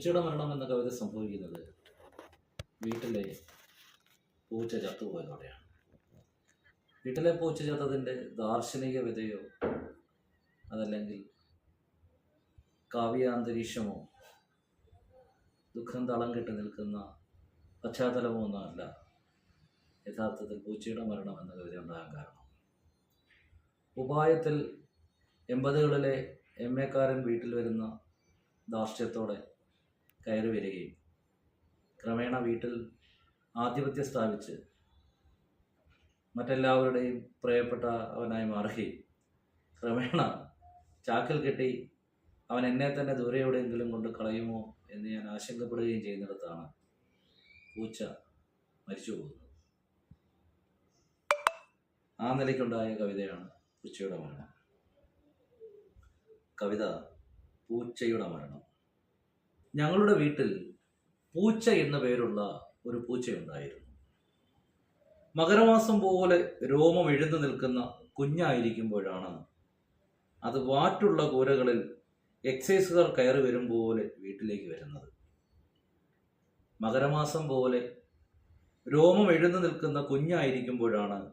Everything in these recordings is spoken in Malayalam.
പൂച്ചയുടെ മരണം എന്ന കവിത സംഭവിക്കുന്നത് വീട്ടിലെ പൂച്ച ചത്തുപോയതോടെയാണ് വീട്ടിലെ പൂച്ച ചത്തതിന്റെ ദാർശനിക വിധയോ അതല്ലെങ്കിൽ കാവ്യാന്തരീക്ഷമോ ദുഃഖം തളം കെട്ടി നിൽക്കുന്ന പശ്ചാത്തലമോ ഒന്നുമല്ല. യഥാർത്ഥത്തിൽ പൂച്ചയുടെ മരണം എന്ന കവിത ഉണ്ടാകാൻ കാരണം. ഉപായത്തിൽ എൺപതുകളിലെ എം എക്കാരൻ വീട്ടിൽ വരുന്ന ധാർഷ്ട്യത്തോടെ കയറി വരികയും ക്രമേണ വീട്ടിൽ ആധിപത്യം സ്ഥാപിച്ച് മറ്റെല്ലാവരുടെയും പ്രിയപ്പെട്ട അവനായി മാറുകയും ക്രമേണ ചാക്കിൽ കെട്ടി അവൻ എന്നെ തന്നെ ദൂരെ എവിടെയെങ്കിലും കൊണ്ട് കളയുമോ എന്ന് ഞാൻ ആശങ്കപ്പെടുകയും ചെയ്യുന്നിടത്താണ് പൂച്ച മരിച്ചു പോകുന്നത്. ആ നിലയ്ക്കുണ്ടായ കവിതയാണ് പൂച്ചയുടെ മരണം. കവിത പൂച്ചയുടെ മരണം. ഞങ്ങളുടെ വീട്ടിൽ പൂച്ച എന്ന പേരുള്ള ഒരു പൂച്ചയുണ്ടായിരുന്നു. മകരമാസം പോലെ രോമം എഴുന്നു നിൽക്കുന്ന കുഞ്ഞായിരിക്കുമ്പോഴാണ് അത് വാറ്റുള്ള കൂരകളിൽ എക്സൈസുകാർ കയറി വരും പോലെ വീട്ടിലേക്ക് വരുന്നത്. മകരമാസം പോലെ രോമം എഴുന്നു നിൽക്കുന്ന കുഞ്ഞായിരിക്കുമ്പോഴാണ്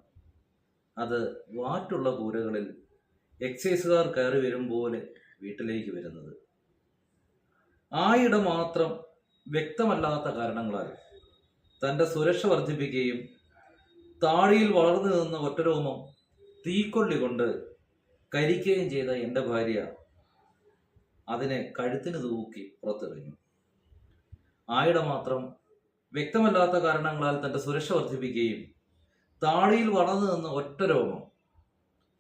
അത് വാറ്റുള്ള കൂരകളിൽ എക്സൈസുകാർ കയറി വരും പോലെ വീട്ടിലേക്ക് വരുന്നത്. ആയിടം മാത്രം വ്യക്തമല്ലാത്ത കാരണങ്ങളാൽ തന്റെ സുരക്ഷ വർദ്ധിപ്പിക്കുകയും താടിയിൽ വളർന്നു നിന്ന ഒറ്റരോമം തീക്കൊള്ളി കൊണ്ട് കരിക്കുകയും ചെയ്ത എന്റെ ഭാര്യ അതിനെ കഴുത്തിന് തൂക്കി പുറത്തെറിഞ്ഞു ആയിട മാത്രം വ്യക്തമല്ലാത്ത കാരണങ്ങളാൽ തന്റെ സുരക്ഷ വർദ്ധിപ്പിക്കുകയും താടിയിൽ വളർന്നു നിന്ന ഒറ്റ രോമം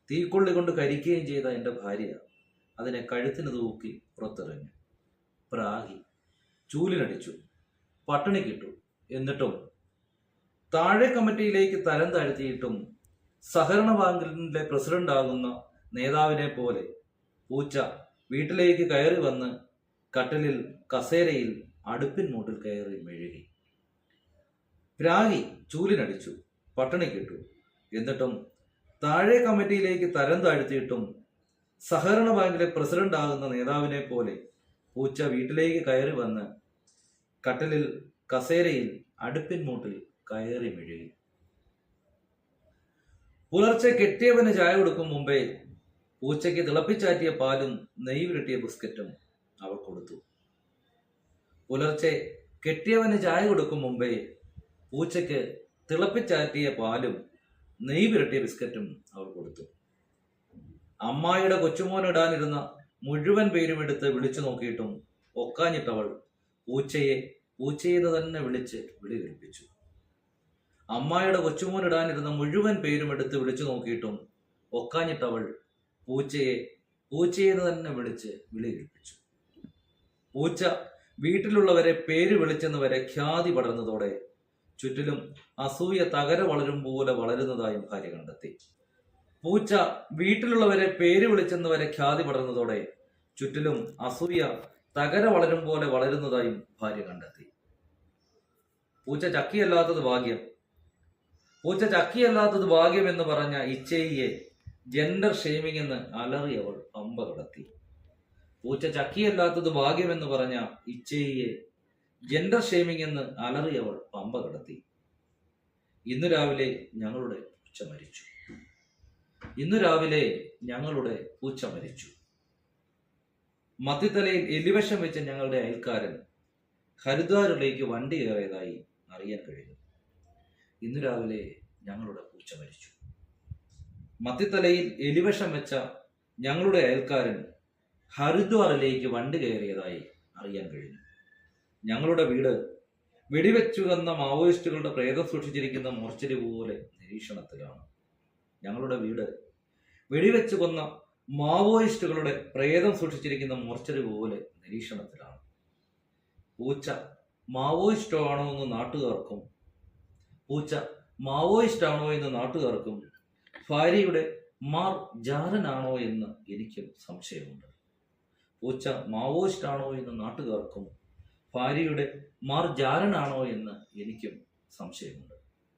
തീക്കൊള്ളി കൊണ്ട് കരിക്കുകയും ചെയ്ത എന്റെ ഭാര്യ അതിനെ കഴുത്തിന് തൂക്കി പുറത്തെറിഞ്ഞു പ്രാഗി ചൂലിനടിച്ചു. പട്ടിണി കിട്ടു. എന്നിട്ടും താഴെ കമ്മിറ്റിയിലേക്ക് തരം താഴ്ത്തിയിട്ടും സഹകരണ ബാങ്കിന്റെ പ്രസിഡന്റ് ആകുന്ന നേതാവിനെ പോലെ പൂച്ച വീട്ടിലേക്ക് കയറി വന്ന് കട്ടിലിൽ കസേരയിൽ അടുപ്പിൻ മൂട്ടിൽ കയറി മെഴുകി. പ്രാഹി ചൂലിനടിച്ചു. പട്ടിണി കിട്ടു. എന്നിട്ടും താഴെ കമ്മിറ്റിയിലേക്ക് തരം താഴ്ത്തിയിട്ടും സഹകരണ ബാങ്കിലെ പ്രസിഡന്റ് ആകുന്ന നേതാവിനെ പോലെ പൂച്ച വീട്ടിലേക്ക് കയറി വന്ന് കട്ടിലിൽ കസേരയിൽ അടുപ്പിൻ മൂട്ടിൽ കയറി മെഴുകി പുലർച്ചെ കെട്ടിയവന് ചായ കൊടുക്കും മുമ്പേ പൂച്ചയ്ക്ക് തിളപ്പിച്ചാറ്റിയ പാലും പുരട്ടിയ ബിസ്ക്കറ്റും അവൾ കൊടുത്തു. പുലർച്ചെ കെട്ടിയവന് ചായ കൊടുക്കും മുമ്പേ പൂച്ചയ്ക്ക് തിളപ്പിച്ചാറ്റിയ പാലും പുരട്ടിയ ബിസ്ക്കറ്റും അവൾ കൊടുത്തു. അമ്മായിയുടെ കൊച്ചുമോനിടാനിരുന്ന മുഴുവൻ പേരും എടുത്ത് വിളിച്ചു നോക്കിയിട്ടും ഒക്കാഞ്ഞിട്ടവൾ പൂച്ചയെ പൂച്ചയെന്ന് തന്നെ വിളിച്ച് വിളി കേൾപ്പിച്ചു. അമ്മായിയുടെ കൊച്ചുമോനിടാനിരുന്ന മുഴുവൻ പേരും എടുത്ത് വിളിച്ചു നോക്കിയിട്ടും ഒക്കാഞ്ഞിട്ടവൾ പൂച്ചയെ പൂച്ചയെന്ന് തന്നെ വിളിച്ച് വിളി കേൾപ്പിച്ചു. പൂച്ച വീട്ടിലുള്ളവരെ പേര് വിളിച്ചെന്ന് വരെ ഖ്യാതി പടർന്നതോടെ ചുറ്റിലും അസൂയ തകര വളരും പോലെ വളരുന്നതായും ഭാര്യ കണ്ടെത്തി. പൂച്ച വീട്ടിലുള്ളവരെ പേര് വിളിച്ചെന്ന് വരെ ഖ്യാതി പടർന്നതോടെ ചുറ്റിലും അസൂയ തകര വളരും പോലെ വളരുന്നതായും ഭാര്യ കണ്ടെത്തി. പൂച്ച ചക്കിയല്ലാത്തത് ഭാഗ്യം. പൂച്ച ചക്കിയല്ലാത്തത് ഭാഗ്യം എന്ന് പറഞ്ഞ ഇച്ചയെ ജെൻഡർ ഷെയ്മിംഗ് എന്ന് അലറി അവൾ പമ്പ കടത്തി. പൂച്ച ചക്കിയല്ലാത്തത് ഭാഗ്യം എന്ന് പറഞ്ഞ ഇച്ചയെ ജെൻഡർ ഷെയ്മിംഗ് എന്ന് അലറി അവൾ പമ്പ കടത്തി. ഇന്നു രാവിലെ ഞങ്ങളുടെ പൂച്ച മരിച്ചു. ഇന്നു രാവിലെ ഞങ്ങളുടെ പൂച്ച മരിച്ചു. മത്തിത്തലയിൽ എലിവശം വെച്ച ഞങ്ങളുടെ അയൽക്കാരൻ ഹരിദ്വാറിലേക്ക് വണ്ടി കയറിയതായി അറിയാൻ കഴിഞ്ഞു. ഇന്നു രാവിലെ ഞങ്ങളുടെ പൂച്ച മരിച്ചു. മത്തിത്തലയിൽ എലിവശം വെച്ച ഞങ്ങളുടെ അയൽക്കാരൻ ഹരിദ്വാറിലേക്ക് വണ്ടി കയറിയതായി അറിയാൻ കഴിഞ്ഞു. ഞങ്ങളുടെ വീട് വെടിവെച്ചു വന്ന മാവോയിസ്റ്റുകളുടെ പ്രേതം സൂക്ഷിച്ചിരിക്കുന്ന മോർച്ചരി പോലെ നിരീക്ഷണത്തിലാണ്. ഞങ്ങളുടെ വീട്. വെടിവെച്ച് കൊന്ന മാവോയിസ്റ്റുകളുടെ പ്രേതം സൂക്ഷിച്ചിരിക്കുന്ന മോർച്ചറി പോലെ നിരീക്ഷണത്തിലാണ്. പൂച്ച മാവോയിസ്റ്റോ ആണോ എന്ന് നാട്ടുകാർക്കും പൂച്ച മാവോയിസ്റ്റ് ആണോ എന്ന് നാട്ടുകാർക്കും ഭാര്യയുടെ മാർ ജാരനാണോ എന്ന് എനിക്കും സംശയമുണ്ട്. പൂച്ച മാവോയിസ്റ്റ് ആണോ എന്ന് നാട്ടുകാർക്കും ഭാര്യയുടെ മാർ ജാരനാണോ എന്ന് എനിക്കും സംശയമുണ്ട്.